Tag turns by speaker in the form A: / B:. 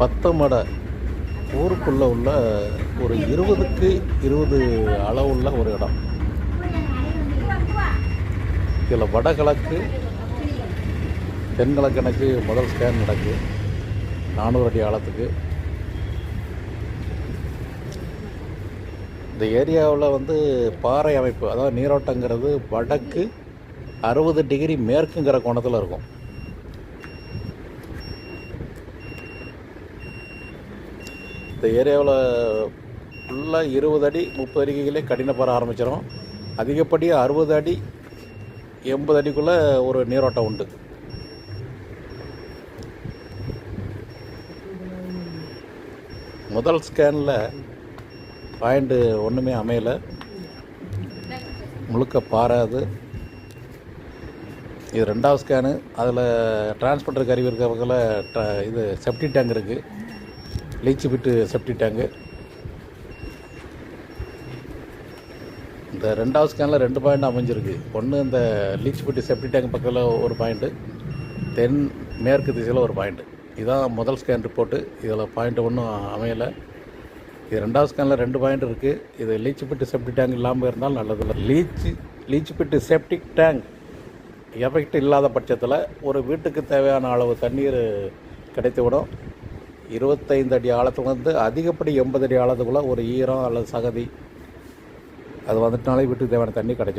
A: பத்தமடை ஊருக்குள்ளே உள்ள ஒரு இருபதுக்கு இருபது அளவுள்ள ஒரு இடம். இதில் வடகிழக்கு தென்கிழக்கு எனக்கு முதல் ஸ்கேன் நடக்கு. நானூறு அடி ஆழத்துக்கு. இந்த ஏரியாவில் வந்து பாறை அமைப்பு அதாவது நீரோட்டங்கிறது வடக்கு அறுபது டிகிரி மேற்குங்கிற கோணத்தில் இருக்கும். இந்த ஏரியாவில் ஃபுல்லாக இருபது அடி முப்பது அடிகளே கடினப்பாறை ஆரம்பிச்சிடும் அதிகப்படியாக அறுபது அடி எண்பது அடிக்குள்ளே ஒரு நீரோட்டம் உண்டு. முதல் ஸ்கேனில் பாயிண்ட்டு ஒன்றுமே அமையலை. முழுக்க பாறை அது. இது ரெண்டாவது ஸ்கேனு. அதில் டிரான்ஸ்போர்ட்டர் கருவி இருக்கிறவங்கள ட்ர- இது செப்டி டேங்க் இருக்குது லீச்சு விட்டு செப்டிட்டாங்க டேங்கு இந்த ரெண்டாவது ஸ்கேனில் ரெண்டு பாயிண்ட் அமைஞ்சிருக்கு. ஒன்று இந்த லீச்சு பிட்டு செப்டி டேங்க் பக்கத்தில் ஒரு பாயிண்ட்டு தென் மேற்கு திசையில் ஒரு பாயிண்ட்டு இதுதான் முதல் ஸ்கேன் ரிப்போர்ட்டு இதில் பாயிண்ட் ஒன்றும் அமையலை. இது ரெண்டாவது ஸ்கேனில் ரெண்டு பாயிண்ட் இருக்குது இது லீச்சு பிட்டு செப்டிக் டேங்க் இல்லாமல் இருந்தால் நல்லதில்லை. Leach leach pit septic tank effect இல்லாத பட்சத்தில் ஒரு வீட்டுக்கு தேவையான அளவு தண்ணீர் கிடைத்துவிடும். இருபத்தைந்து அடி ஆழத்துலேருந்து அதிகப்படி எண்பது அடி ஆழத்துக்குள்ளே ஒரு ஈரம் அல்லது சகதி அது வந்துட்டுனாலே வீட்டுக்கு தேவையான தண்ணி கிடைக்கும்